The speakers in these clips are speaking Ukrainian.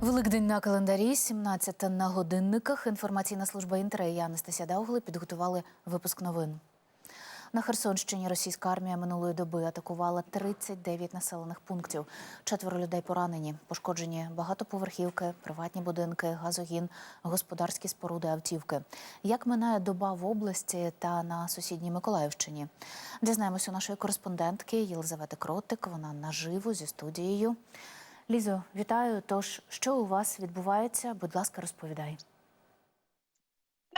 Великдень на календарі, 17 на годинниках. Інформаційна служба Інтера і Анастасія Даугли підготували випуск новин. На Херсонщині російська армія минулої доби атакувала 39 населених пунктів. Четверо людей поранені, пошкоджені багатоповерхівки, приватні будинки, газогін, господарські споруди, автівки. Як минає доба в області та на сусідній Миколаївщині? Дізнаємося у нашої кореспондентки Єлизавети Кротик. Вона наживо зі студією. Лізо, вітаю. Тож, що у вас відбувається? Будь ласка, розповідай.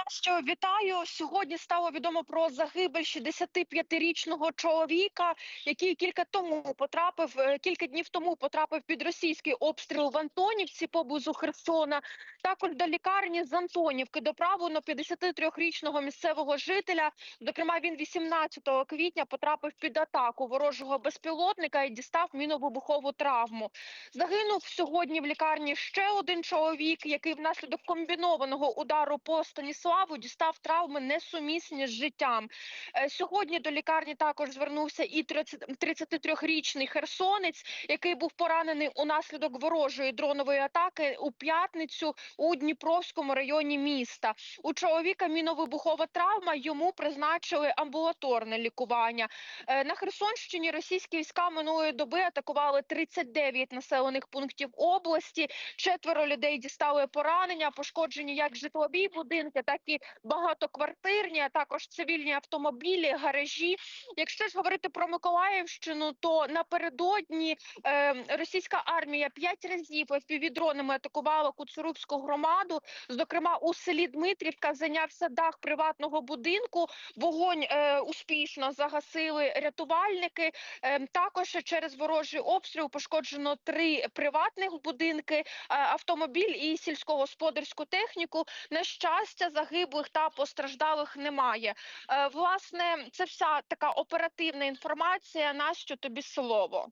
Що вітаю сьогодні. Стало відомо про загибель 65-річного чоловіка, який кілька тому потрапив е, кілька днів тому потрапив під російський обстріл в Антонівці поблизу Херсона. Також до лікарні з Антонівки доправлено 53-річного місцевого жителя. Зокрема, він 18 квітня потрапив під атаку ворожого безпілотника і дістав міновибухову травму. Загинув сьогодні в лікарні ще один чоловік, який внаслідок комбінованого удару по Станіславу дістав травми несумісні з життям. Е, Сьогодні до лікарні також звернувся і 30 33-річний херсонець, який був поранений унаслідок ворожої дронової атаки у п'ятницю у Дніпровському районі міста. У чоловіка міновибухова травма. Йому призначили амбулаторне лікування. Е, На Херсонщині російські війська минулої доби атакували 39 населених пунктів області. Четверо людей дістали поранення, пошкоджені як житлові будинки, так і багатоквартирні, а також цивільні автомобілі, гаражі. Якщо ж говорити про Миколаївщину, то напередодні е, російська армія п'ять разів півдронами атакувала Куцурубську громаду. Зокрема, у селі Дмитрівка зайнявся дах приватного будинку. Вогонь е, успішно загасили рятувальники. Е, також через ворожий обстріл пошкоджено три приватних будинки, е, автомобіль і сільськогосподарську техніку. На щастя, загиблих та постраждалих немає. Е, власне, це вся така оперативна інформація. Настю тобі слово.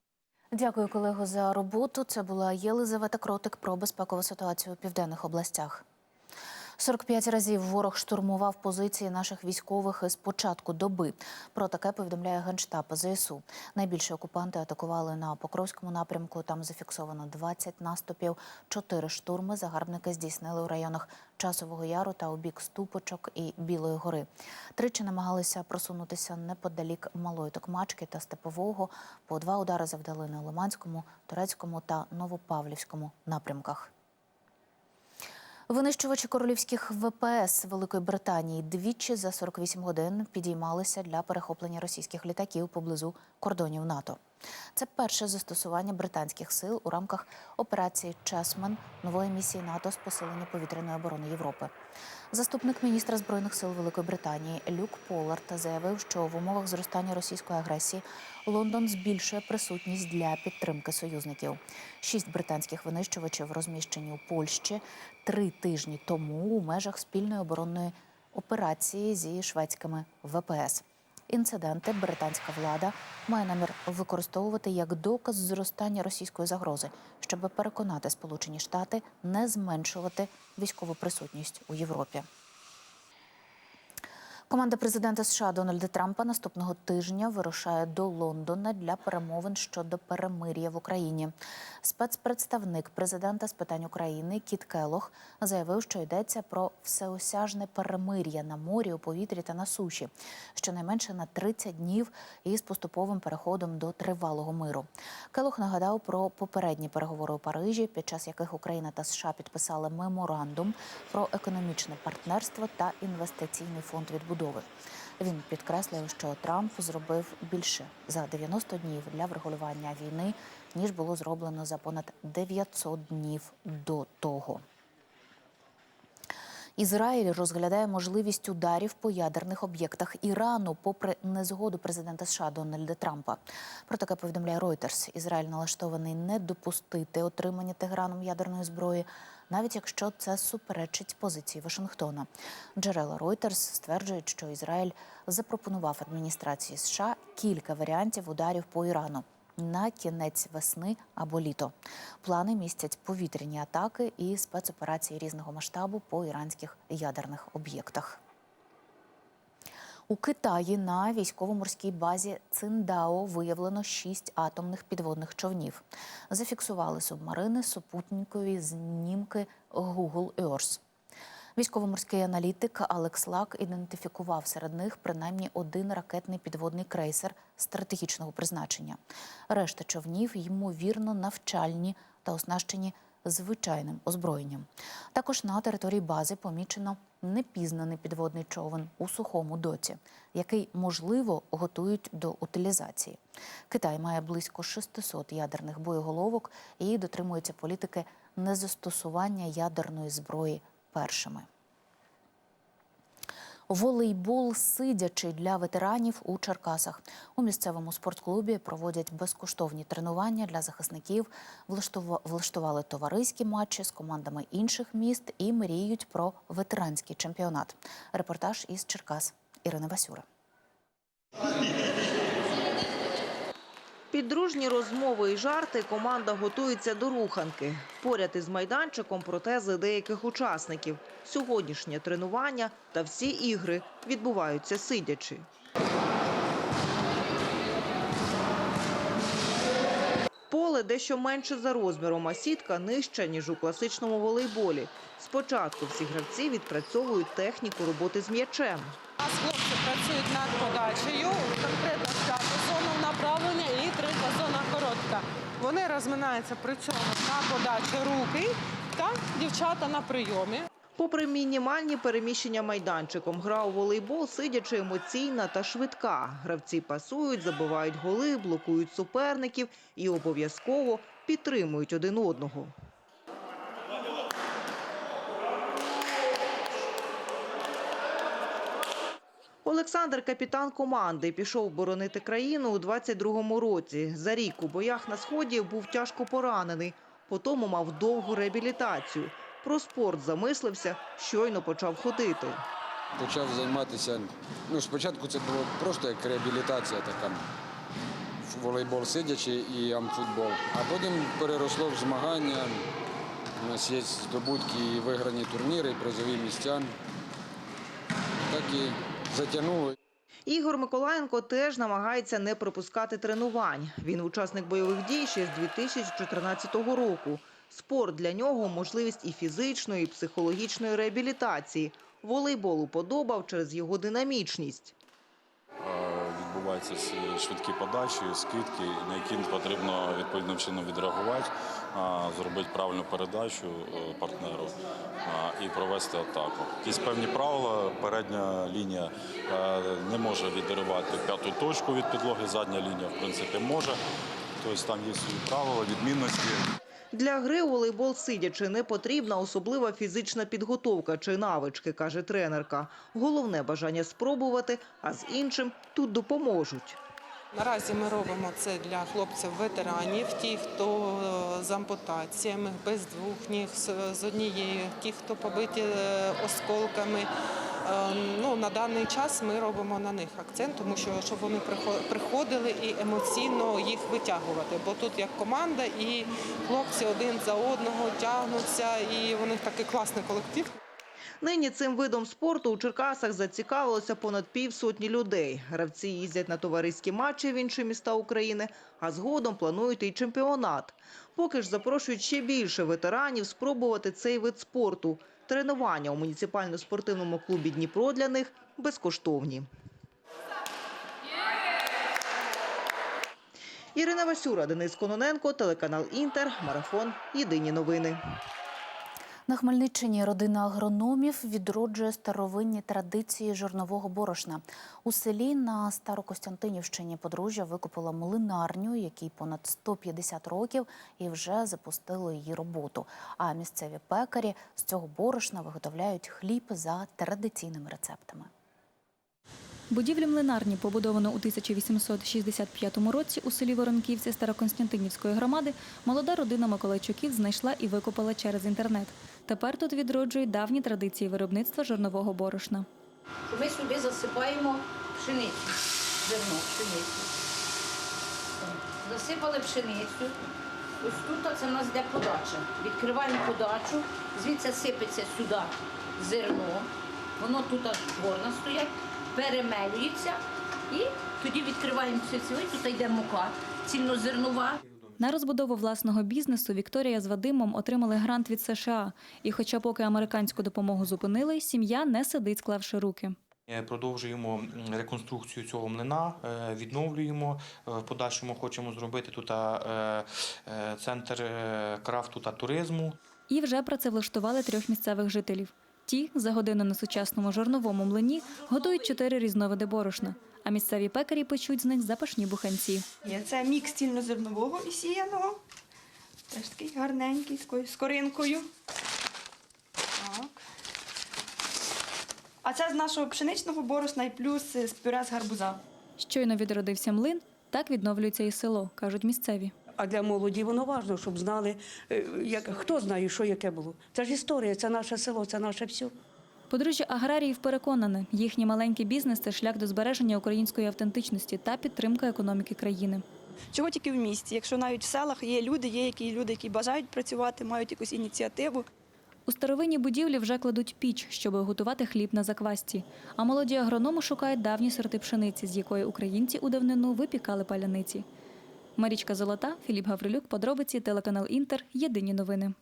Дякую, колего, за роботу. Це була Єлизавета Кротик про безпекову ситуацію у південних областях. 45 разів ворог штурмував позиції наших військових з початку доби. Про таке повідомляє генштаб ЗСУ. Найбільше окупанти атакували на Покровському напрямку. Там зафіксовано 20 наступів, 4 штурми. Загарбники здійснили у районах Часового Яру та у бік Ступочок і Білої гори. Тричі намагалися просунутися неподалік Малої Токмачки та Степового. По два удари завдали на Лиманському, Турецькому та Новопавлівському напрямках. Винищувачі королівських ВПС Великої Британії двічі за 48 годин підіймалися для перехоплення російських літаків поблизу кордонів НАТО. Це перше застосування британських сил у рамках операції Чесмен нової місії НАТО з посилення повітряної оборони Європи. Заступник міністра збройних сил Великої Британії Люк Полард заявив, що в умовах зростання російської агресії Лондон збільшує присутність для підтримки союзників. Шість британських винищувачів розміщені у Польщі три тижні тому у межах спільної оборонної операції зі шведськими ВПС. Інциденти британська влада має намір використовувати як доказ зростання російської загрози, щоб переконати Сполучені Штати не зменшувати військову присутність у Європі. Команда президента США Дональда Трампа наступного тижня вирушає до Лондона для перемовин щодо перемир'я в Україні. Спецпредставник президента з питань України Кіт Келох заявив, що йдеться про всеосяжне перемир'я на морі, у повітрі та на суші, щонайменше на 30 днів із поступовим переходом до тривалого миру. Келох нагадав про попередні переговори у Парижі, під час яких Україна та США підписали меморандум про економічне партнерство та інвестиційний фонд відбудови. Він підкреслив, що Трамп зробив більше за 90 днів для врегулювання війни, ніж було зроблено за понад 900 днів до того. Ізраїль розглядає можливість ударів по ядерних об'єктах Ірану, попри незгоду президента США Дональда Трампа. Про таке повідомляє Reuters. Ізраїль налаштований не допустити отримання Теграном ядерної зброї, навіть якщо це суперечить позиції Вашингтона. Джерела Reuters стверджують, що Ізраїль запропонував адміністрації США кілька варіантів ударів по Ірану на кінець весни або літо. Плани містять повітряні атаки і спецоперації різного масштабу по іранських ядерних об'єктах. У Китаї на військово-морській базі Циндао виявлено шість атомних підводних човнів. Зафіксували субмарини супутникові знімки Google Earth. Військово-морський аналітик Алекс Лак ідентифікував серед них принаймні один ракетний підводний крейсер стратегічного призначення. Решта човнів ймовірно навчальні та оснащені звичайним озброєнням. Також на території бази помічено непізнаний підводний човен у сухому доці, який можливо готують до утилізації. Китай має близько 600 ядерних боєголовок і дотримується політики незастосування ядерної зброї першими. Волейбол сидячий для ветеранів у Черкасах. У місцевому спортклубі проводять безкоштовні тренування для захисників, влаштува- влаштували товариські матчі з командами інших міст і мріють про ветеранський чемпіонат. Репортаж із Черкас Ірина Васюра. Під дружні розмови і жарти команда готується до руханки. Поряд із майданчиком протези деяких учасників. Сьогоднішнє тренування та всі ігри відбуваються сидячи. Поле дещо менше за розміром, а сітка нижча, ніж у класичному волейболі. Спочатку всі гравці відпрацьовують техніку роботи з м'ячем. У нас хлопці працюють над подачею, і три зона коротка. Вони розминаються при цьому на подачі руки та дівчата на прийомі. Попри мінімальні переміщення майданчиком, гра у волейбол сидячи емоційна та швидка. Гравці пасують, забивають голи, блокують суперників і обов'язково підтримують один одного. Олександр, капітан команди, пішов боронити країну у 22-му році. За рік у боях на сході був тяжко поранений. Потім мав довгу реабілітацію. Про спорт замислився, щойно почав ходити. почав займатися. Ну, спочатку це було просто як реабілітація така. Волейбол сидячи і амфутбол. А потім переросло в змагання. У нас є здобутки і виграні турніри, і призові місця. Так і затягнуло. Ігор Миколаєнко теж намагається не пропускати тренувань. Він учасник бойових дій ще з 2014 року. Спорт для нього можливість і фізичної, і психологічної реабілітації. Волейбол уподобав через його динамічність. Е, Відбуваються швидкі подачі, скидки, на які потрібно відповідним чином відреагувати, зробити правильну передачу е, партнеру і провести атаку. Якісь певні правила. Передня лінія е, не може відривати п'яту точку від підлоги, задня лінія, в принципі, може. Тобто там є свої правила, відмінності. Для гри у волейбол сидячи не потрібна особлива фізична підготовка чи навички, каже тренерка. Головне бажання спробувати, а з іншим тут допоможуть. Наразі ми робимо це для хлопців-ветеранів, ті, хто е, з ампутаціями, без двох ніг, з- однією, ті, хто побиті е, осколками. Е, Ну, на даний час ми робимо на них акцент, тому що щоб вони прихо- приходили і емоційно їх витягувати. Бо тут як команда, і хлопці один за одного тягнуться, і у них такий класний колектив. Нині цим видом спорту у Черкасах зацікавилося понад півсотні людей. Гравці їздять на товариські матчі в інші міста України, а згодом планують і чемпіонат. Поки ж запрошують ще більше ветеранів спробувати цей вид спорту. Тренування у муніципально-спортивному клубі Дніпро для них безкоштовні. Ірина Васюра, Денис Кононенко, телеканал Інтер, Марафон. Єдині новини. На Хмельниччині родина агрономів відроджує старовинні традиції жорнового борошна. У селі на Старокостянтинівщині подружжя викупила млинарню, якій понад 150 років, і вже запустили її роботу. А місцеві пекарі з цього борошна виготовляють хліб за традиційними рецептами. Будівлю млинарні побудовано у 1865 році у селі Воронківці Староконстантинівської громади. Молода родина Миколайчуків знайшла і викопала через інтернет. Тепер тут відроджують давні традиції виробництва жорнового борошна. Ми сюди засипаємо пшеницю, зерно, пшеницю. Засипали пшеницю. Ось тут це в нас йде подача. Відкриваємо подачу, звідси сипеться сюди зерно. Воно тут аж горна стоять. Перемелюється і тоді відкриваємо цицю, тут йде мука цільнозернова. На розбудову власного бізнесу Вікторія з Вадимом отримали грант від США. І хоча поки американську допомогу зупинили, сім'я не сидить, склавши руки. Е, Продовжуємо реконструкцію цього млина, е, відновлюємо. Е, В подальшому хочемо зробити тут центр крафту та туризму. І вже працевлаштували трьох місцевих жителів. Ті за годину на сучасному жорновому млині готують чотири різновиди борошна, а місцеві пекарі печуть з них запашні буханці. Це мікс цільнозернового і сіяного. Теж такий гарненький, з такою скоринкою. Так. А це з нашого пшеничного борошна і плюс е, з пюре з гарбуза. Щойно відродився млин, так відновлюється і село, кажуть місцеві. А для молоді воно важливо, щоб знали, е, як, хто знає, що яке було. Це ж історія, це наше село, це наше все. Подружжя аграріїв переконане, їхній маленький бізнес це шлях до збереження української автентичності та підтримка економіки країни. Чого тільки в місті? Якщо навіть в селах є люди, є які люди, які бажають працювати, мають якусь ініціативу. У старовинній будівлі вже кладуть піч, щоб готувати хліб на заквасті. А молоді агрономи шукають давні сорти пшениці, з якої українці у давнину випікали паляниці. Марічка Золота, Філіп Гаврилюк, подробиці, телеканал Інтер. Єдині новини.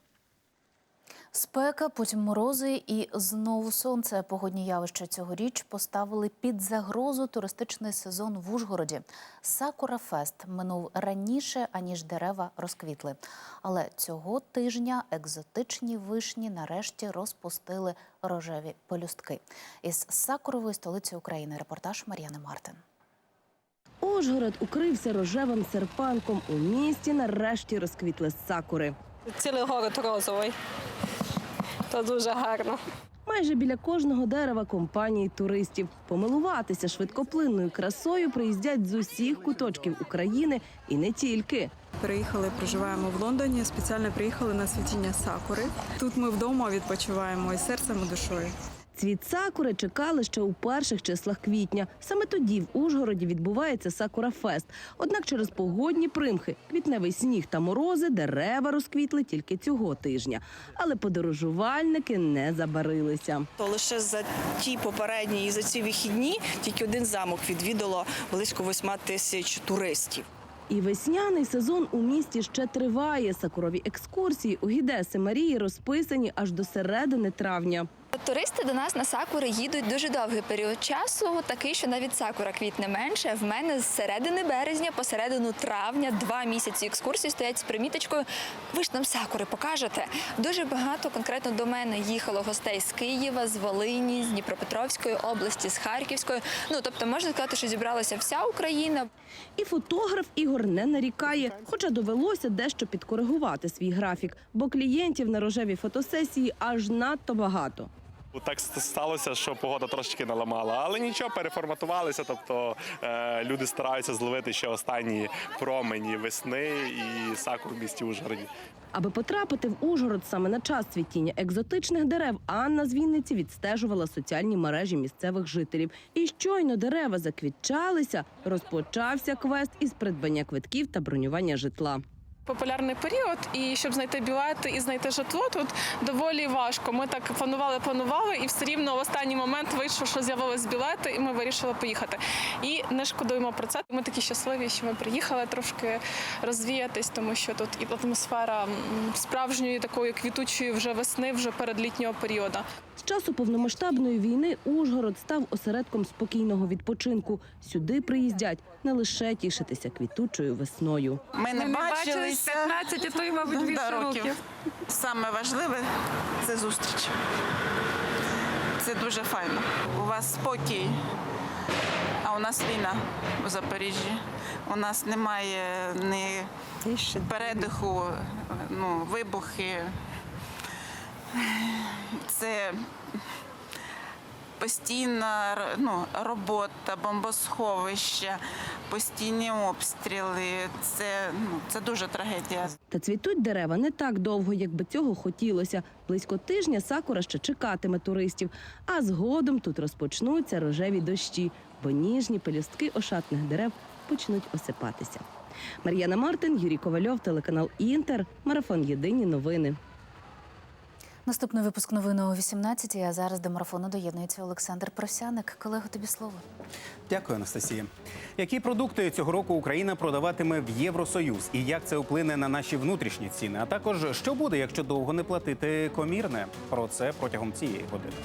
Спека, потім морози і знову сонце. Погодні явища цьогоріч поставили під загрозу туристичний сезон в Ужгороді. Сакура Фест минув раніше, аніж дерева розквітли. Але цього тижня екзотичні вишні нарешті розпустили рожеві пелюстки. Із сакурової столиці України репортаж Мар'яни Мартин. Ужгород укрився рожевим серпанком. У місті нарешті розквітли сакури. Цілий город розовий. То дуже гарно. Майже біля кожного дерева компанії туристів. Помилуватися швидкоплинною красою приїздять з усіх куточків України і не тільки. Приїхали, проживаємо в Лондоні. Спеціально приїхали на світіння сакури. Тут ми вдома відпочиваємо і серцем, і душою. Цвіт сакури чекали ще у перших числах квітня. Саме тоді в Ужгороді відбувається сакура фест. Однак через погодні примхи, квітневий сніг та морози, дерева розквітли тільки цього тижня. Але подорожувальники не забарилися. То лише за ті попередні і за ці вихідні тільки один замок відвідало близько 8 тисяч туристів. І весняний сезон у місті ще триває. Сакурові екскурсії у Гідеси Марії розписані аж до середини травня. Туристи до нас на сакури їдуть дуже довгий період часу, такий, що навіть сакура квітне менше. В мене з середини березня по середину травня два місяці екскурсії стоять з приміточкою. Ви ж нам сакури покажете. Дуже багато конкретно до мене їхало гостей з Києва, з Волині, з Дніпропетровської області, з Харківської. Ну тобто можна сказати, що зібралася вся Україна. І фотограф Ігор не нарікає, хоча довелося дещо підкоригувати свій графік, бо клієнтів на рожеві фотосесії аж надто багато. Так сталося, що погода трошечки наламала, але нічого, переформатувалися. Тобто е, люди стараються зловити ще останні промені весни і сакур в місті Ужгороді. Аби потрапити в Ужгород саме на час цвітіння екзотичних дерев, Анна з Вінниці відстежувала соціальні мережі місцевих жителів. І щойно дерева заквітчалися, розпочався квест із придбання квитків та бронювання житла. Популярний період, і щоб знайти білети і знайти житло тут доволі важко. Ми так планували, планували, і все рівно в останній момент вийшло, що з'явились білети, і ми вирішили поїхати. І не шкодуємо про це. Ми такі щасливі, що ми приїхали трошки розвіятись, тому що тут і атмосфера справжньої такої квітучої вже весни, вже передлітнього періоду. З часу повномасштабної війни Ужгород став осередком спокійного відпочинку. Сюди приїздять не лише тішитися квітучою весною. Ми не бачилися 15, а то й, мабуть, більше років. Саме важливе це зустріч. Це дуже файно. У вас спокій, а у нас війна у Запоріжжі. У нас немає ні передиху, ну, вибухи. Це постійна ну, робота, бомбосховища, постійні обстріли. Це, ну, це дуже трагедія. Та цвітуть дерева не так довго, як би цього хотілося. Близько тижня сакура ще чекатиме туристів, а згодом тут розпочнуться рожеві дощі, бо ніжні пелюстки ошатних дерев почнуть осипатися. Мар'яна Мартин, Юрій Ковальов, телеканал Інтер, марафон Єдині новини. Наступний випуск новини о 18 А зараз до марафону доєднується Олександр Просяник. Колего, тобі слово. Дякую, Анастасія. Які продукти цього року Україна продаватиме в Євросоюз і як це вплине на наші внутрішні ціни? А також що буде, якщо довго не платити комірне? Про це протягом цієї години.